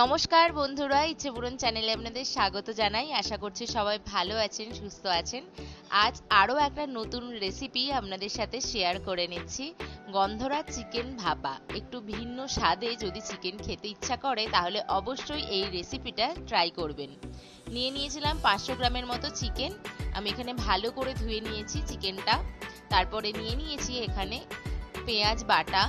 নমস্কার বন্ধুরা ইচ্ছেপূরণ চ্যানেলে আপনাদের স্বাগত জানাই। আশা করছি সবাই ভালো আছেন, সুস্থ আছেন। আজ আরও একটা নতুন রেসিপি আপনাদের সাথে শেয়ার করে নিচ্ছি। গন্ধরা চিকেন ভাপা। একটু ভিন্ন স্বাদে যদি চিকেন খেতে ইচ্ছা করে, তাহলে অবশ্যই এই রেসিপিটা ট্রাই করবেন। নিয়ে নিয়েছিলাম পাঁচশো গ্রামের মতো চিকেন আমি এখানে ভালো করে ধুয়ে নিয়েছি চিকেনটা তারপরে নিয়ে নিয়েছি এখানে পেঁয়াজ বাটা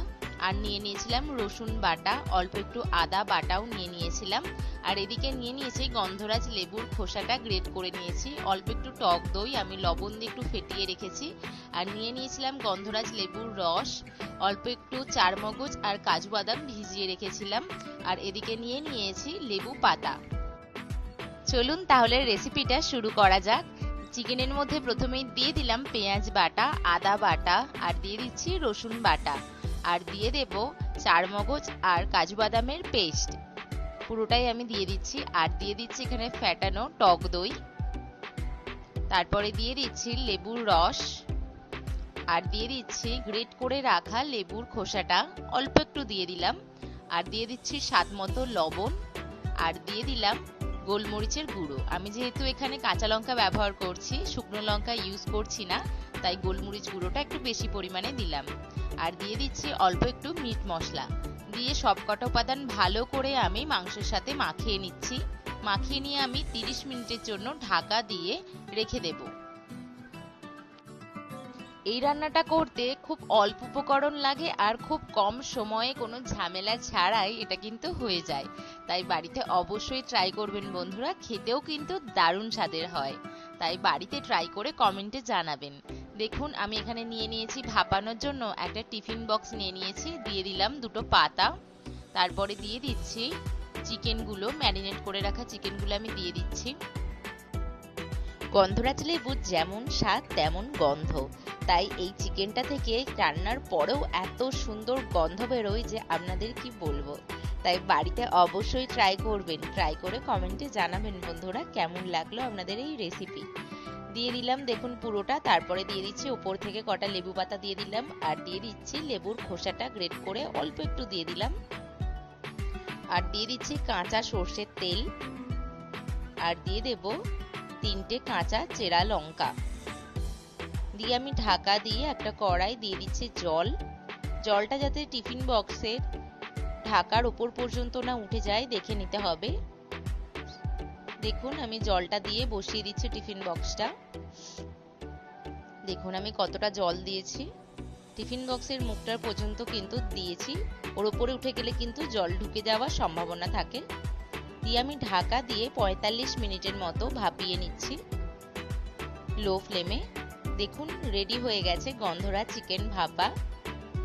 আর নিয়ে নিয়েছিলাম রসুন বাটা, অল্প একটু আদা বাটাও নিয়ে নিয়েছিলাম। আর এদিকে নিয়ে নিয়েছি গন্ধরাজ লেবুর খোসাটা গ্রেট করে নিয়েছি। অল্প একটু টক দই, আমি লবণ দিয়ে একটু ফেটিয়ে রেখেছি। আর নিয়ে নিয়েছিলাম গন্ধরাজ লেবুর রস। অল্প একটু চারমগজ আর কাজু বাদাম ভিজিয়ে রেখেছিলাম। আর এদিকে নিয়ে নিয়েছি লেবু পাতা। চলুন তাহলে রেসিপিটা শুরু করা যাক। চিকেনের মধ্যে প্রথমেই দিয়ে দিলাম পেঁয়াজ বাটা, আদা বাটা, আর দিয়ে দিচ্ছি রসুন বাটা। আর দিয়ে দেব চারমগজ আর কাজু বাদামের পেস্ট। পুরোটাই আমি দিয়ে দিচ্ছি। আর দিয়ে দিচ্ছি এখানে ফ্যাটানো টক দই। তারপরে দিয়ে দিচ্ছি লেবুর রস। আর দিয়ে দিচ্ছি গ্রেট করে রাখা লেবুর খোসাটা। অল্প একটু দিয়ে দিলাম। আর দিয়ে দিচ্ছি স্বাদ মতো লবণ। আর দিয়ে দিলাম গোলমরিচের গুঁড়ো। আমি যেহেতু এখানে কাঁচা লঙ্কা ব্যবহার করছি, শুকনো লঙ্কা ইউজ করছি না তাই গোলমরিচ গুঁড়োটা একটু বেশি পরিমাণে দিলাম। আর দিয়ে দিচ্ছি অল্প একটু মিট মশলা। দিয়ে সবকটা উপাদান ভালো করে আমি মাংসের সাথে মাখিয়ে নিচ্ছি। মাখিয়ে নিয়ে আমি 30 মিনিটের জন্য ঢাকা দিয়ে রেখে দেব। এই রান্নাটা করতে খুব অল্প উপকরণ লাগে আর খুব কম সময়ে কোনো ঝামেলা ছাড়াই এটা কিন্তু হয়ে যায়। তাই বাড়িতে অবশ্যই ট্রাই করবেন বন্ধুরা, খেতেও কিন্তু দারুণ স্বাদের হয়। তাই বাড়িতে ট্রাই করে কমেন্টে জানাবেন। দেখুন, আমি এখানে নিয়ে নিয়েছি ভাপানোর জন্য একটা টিফিন বক্স নিয়ে নিয়েছি, দিয়ে দিলাম দুটো পাতা। তারপরে দিয়ে দিচ্ছি চিকেনগুলো, ম্যারিনেট করে রাখা চিকেনগুলো আমি দিয়ে দিচ্ছি। গন্ধরাজ লেবুর যেমন স্বাদ, তেমন গন্ধ। তাই এই চিকেনটা থেকে রান্নার পরেও এত সুন্দর গন্ধ বেরোয় যে আপনাদের কি বলব? তাই বাড়িতে অবশ্যই ট্রাই করবেন। ট্রাই করে কমেন্টে জানাবেন বন্ধুরা, কেমন লাগল আপনাদের এই রেসিপি দিয়ে দিলাম, দেখুন পুরোটা। তারপরে দিয়ে দিচ্ছি উপর থেকে কটা লেবু পাতা দিয়ে দিলাম, আর দিয়ে দিচ্ছি লেবুর খোসাটা গ্রেট করে অল্প একটু দিয়ে দিলাম। আর দিয়ে দিচ্ছি কাঁচা সর্ষের তেল, আর দিয়ে দেব তিনটে কাঁচা চেরা লঙ্কা। দিয়ে আমি ঢাকা দিয়ে একটা কড়াই দিয়ে দিচ্ছি জল। জলটা যাতে টিফিন বক্সের ঢাকার ওপর পর্যন্ত না উঠে যায়, দেখে নিতে হবে। দেখুন, আমি জলটা দিয়ে বসিয়ে দিচ্ছি টিফিন বক্সটা। দেখুন, আমি কতটা জল দিয়েছি। টিফিন বক্সের মুখটার পর্যন্ত কিন্তু দিয়েছি। ওর উপরে উঠে গেলে কিন্তু জল ঢুকে যাওয়ার সম্ভাবনা থাকে। দিয়ে আমি ঢাকা দিয়ে পঁয়তাল্লিশ মিনিটের মতো ভাপিয়ে নিচ্ছি। লো ফ্লেমে। দেখুন, রেডি হয়ে গেছে গন্ধরা চিকেন ভাপা।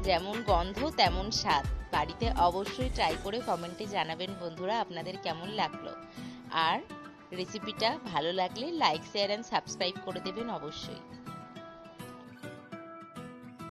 যেমন গন্ধ, তেমন স্বাদ। বাড়িতে অবশ্যই ট্রাই করে কমেন্টে জানাবেন বন্ধুরা আপনাদের কেমন লাগল। আর রেসিপিটা ভালো লাগলে লাইক শেয়ার অ্যান্ড সাবস্ক্রাইব করে দেবেন অবশ্যই।